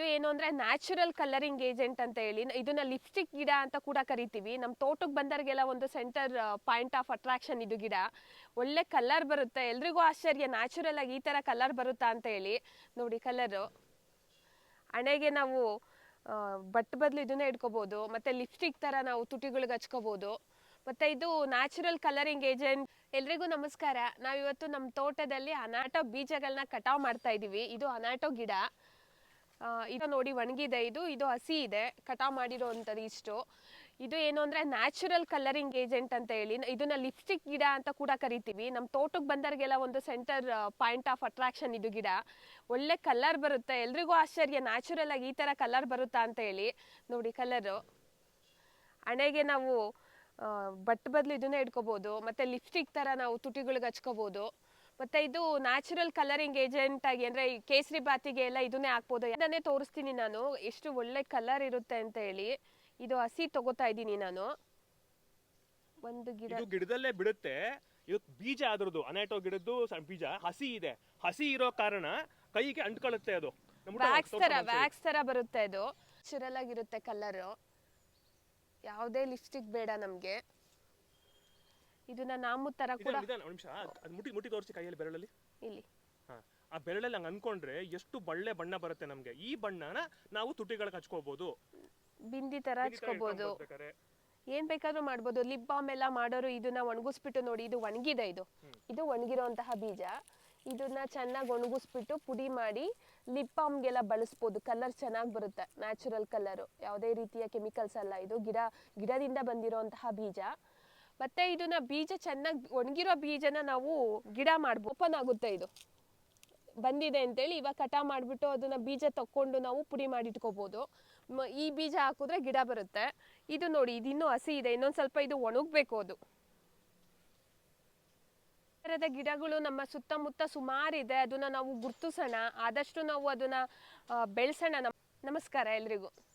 ಇದು ಏನು ಅಂದ್ರೆ ನ್ಯಾಚುರಲ್ ಕಲರಿಂಗ್ ಏಜೆಂಟ್ ಅಂತ ಹೇಳಿ. ಇದನ್ನ ಲಿಪ್ಸ್ಟಿಕ್ ಗಿಡ ಅಂತ ಕೂಡ ಕರಿತೀವಿ. ನಮ್ಮ ತೋಟಕ್ಕೆ ಬಂದವರಿಗೆಲ್ಲ ಒಂದು ಸೆಂಟರ್ ಪಾಯಿಂಟ್ ಆಫ್ ಅಟ್ರಾಕ್ಷನ್ ಇದು ಗಿಡ. ಒಳ್ಳೆ ಕಲರ್ ಬರುತ್ತೆ. ಎಲ್ರಿಗೂ ಆಶ್ಚರ್ಯ. ನ್ಯಾಚುರಲ್ ಆಗಿ ಈ ತರ ಕಲರ್ ಬರುತ್ತಾ ಅಂತ ಹೇಳಿ. ನೋಡಿ ಕಲರು ಹಣೆಗೆ ನಾವು ಬಟ್ ಬದಲು ಇದನ್ನೇ ಇಟ್ಕೋಬಹುದು ಮತ್ತೆ ಲಿಪ್ಸ್ಟಿಕ್ ತರ ನಾವು ತುಟಿಗಳಿಗೆ ಹಚ್ಕೋಬಹುದು ಮತ್ತೆ ಇದು ನ್ಯಾಚುರಲ್ ಕಲರಿಂಗ್ ಏಜೆಂಟ್ ಎಲ್ರಿಗೂ ನಮಸ್ಕಾರ. ನಾವಿವತ್ತು ನಮ್ಮ ತೋಟದಲ್ಲಿ ಅನಾಟೋ ಬೀಜಗಳನ್ನ ಕಟಾವ್ ಮಾಡ್ತಾ ಇದ್ದೀವಿ ಇದು ಅನಾಟೋ ಗಿಡ. ಇದು ನೋಡಿ ಒಣಗಿದೆ. ಇದು ಇದು ಹಸಿ ಇದೆ. ಕಟಾವ್ ಮಾಡಿರೋವಂಥದ್ದು ಇಷ್ಟು. ಇದು ಏನು ಅಂದರೆ ನ್ಯಾಚುರಲ್ ಕಲರಿಂಗ್ ಏಜೆಂಟ್ ಅಂತ ಹೇಳಿ. ಇದನ್ನ ಲಿಪ್ಸ್ಟಿಕ್ ಗಿಡ ಅಂತ ಕೂಡ ಕರಿತೀವಿ. ನಮ್ಮ ತೋಟಕ್ಕೆ ಬಂದವ್ರಿಗೆಲ್ಲ ಒಂದು ಸೆಂಟರ್ ಪಾಯಿಂಟ್ ಆಫ್ ಅಟ್ರಾಕ್ಷನ್ ಇದು ಗಿಡ. ಒಳ್ಳೆ ಕಲರ್ ಬರುತ್ತೆ. ಎಲ್ರಿಗೂ ಆಶ್ಚರ್ಯ. ನ್ಯಾಚುರಲ್ ಆಗಿ ಈ ತರ ಕಲರ್ ಬರುತ್ತಾ ಅಂತ ಹೇಳಿ. ನೋಡಿ ಕಲರು. ಹಣೆಗೆ ನಾವು ಬಟ್ ಬದಲು ಇದನ್ನೇ ಇಟ್ಕೋಬೋದು. ಮತ್ತೆ ಲಿಪ್ಸ್ಟಿಕ್ ತರ ನಾವು ತುಟಿಗಳಿಗೆ ಹಚ್ಕೋಬಹುದು ಮತ್ತೆ ಇದು ನ್ಯಾಚುರಲ್ ಕಲರಿಂಗ್ ಏಜೆಂಟ್ ಆಗಿ ಅಂದ್ರೆ ಈ ಕೇಸರಿ ಬಾತಿಗೆ ಎಲ್ಲ ಇದನ್ನೇ ಹಾಕ್ಬೋದು. ಅದನ್ನೇ ತೋರಿಸ್ತೀನಿ ನಾನು. ಎಷ್ಟು ಒಳ್ಳೆ ಕಲರ್ ಇರುತ್ತೆ ಅಂತ ಹೇಳಿ. ಇದು ಹಸಿ ತಗೋತಾ ಇದ್ದೀನಿ ನಾನು. ಒಂದು ಗಿಡ ಇದು ಗಿಡದಲ್ಲೇ ಬಿಡುತ್ತೆ. ಇದು ಬೀಜ ಅದ್ರದ್ದು ಅನೇಟೋ ಗಿಡದ್ದು ಸಣ್ಣ ಬೀಜ ಹಸಿ ಇದೆ. ಹಸಿ ಇರೋ ಕಾರಣ ಕೈಗೆ ಅಂಟ್ಕೊಳ್ಳುತ್ತೆ ಅದು. ವ್ಯಾಕ್ಸ್ ತರ ವ್ಯಾಕ್ಸ್ ತರ ಬರುತ್ತೆ ಅದು. ನ್ಯಾಚುರಲ್ ಆಗಿರುತ್ತೆ ಕಲರ್ ಯಾವುದೇ ಲಿಪ್ಸ್ಟಿಕ್ ಬೇಡ ನಮ್ಗೆ. ಇದನ್ನ ನಾಮು ತರ ಕೂಡ ನಿಧಾನ, ನಿಮಿಷ. ಅದು ಮುಟ್ಟಿ ಮುಟ್ಟಿ ತೋರಿಸಿ ಕೈಯಲ್ಲಿ ಬೆರಳಲ್ಲಿ. ಇಲ್ಲಿ. ಹಾ ಆ ಬೆರಳಲ್ಲಿ ಹಂಗೆ ಅನ್ಕೊಂಡ್ರೆ ಎಷ್ಟು ಬಳ್ಳೆ ಬಣ್ಣ ಬರುತ್ತೆ ನಮಗೆ. ಈ ಬಣ್ಣನ ನಾವು ತುಟಿಗಳಿಗೆ ಹಚ್ಕೋಬಹುದು ಬಿಂದಿ ತರ ಹಚ್ಕೋಬಹುದು ಏನ್ ಬೇಕಾದ್ರೂ ಮಾಡ್ಬೋದು. ಲಿಪ್ ಬಾಮ್ ಎಲ್ಲ ಮಾಡೋರು ಇದನ್ನ ಒಣಗಿಸ್ಬಿಟ್ಟು ನೋಡಿ ಇದು ಒಣಗಿದೆ ಇದು. ಇದು ಒಣಗಿರೋಂತಹ ಬೀಜ. ಇದನ್ನ ಚೆನ್ನಾಗಿ ಒಣಗಿಸ್ಬಿಟ್ಟು ಪುಡಿ ಮಾಡಿ ಲಿಪ್ ಬಾಮ್ಗೆಲ್ಲ ಬಳಸ್ಬೋದು. ಕಲರ್ ಚೆನ್ನಾಗಿ ಬರುತ್ತೆ. Natural colour. ಯಾವುದೇ ರೀತಿಯ ಕೆಮಿಕಲ್ಸ್ ಅಲ್ಲ ಇದು. ಗಿಡ ಗಿಡದಿಂದ ಬಂದಿರೋಂತಹ ಬೀಜ. ಮತ್ತೆ ಇದನ್ನ ಬೀಜ ಚೆನ್ನಾಗಿ ಒಣಗಿರೋ ಬೀಜನ ನಾವು ಗಿಡ ಮಾಡ್ಬೋದು ಓಪನ್ ಆಗುತ್ತೆ ಇದು. ಬಂದಿದೆ ಅಂತೇಳಿ ಇವಾಗ ಕಟ ಮಾಡಿಬಿಟ್ಟು ಅದನ್ನ ಬೀಜ ತಕ್ಕೊಂಡು ನಾವು ಪುಡಿ ಮಾಡಿ ಇಟ್ಕೋಬಹುದು ಮ- ಈ ಬೀಜ ಹಾಕಿದ್ರೆ ಗಿಡ ಬರುತ್ತೆ. ಇದು ನೋಡಿ, ಇದು ಇನ್ನೂ ಹಸಿ ಇದೆ. ಇನ್ನೊಂದು ಸ್ವಲ್ಪ ಇದು ಒಣಗಬೇಕು ಅದು. ಥರದ ಗಿಡಗಳು ನಮ್ಮ ಸುತ್ತಮುತ್ತ ಸುಮಾರಿದೆ ಅದನ್ನ ನಾವು ಗುರ್ತಿಸೋಣ. ಆದಷ್ಟು ನಾವು ಅದನ್ನ ಬೆಳೆಸೋಣ. ನಮಸ್ಕಾರ ಎಲ್ರಿಗೂ.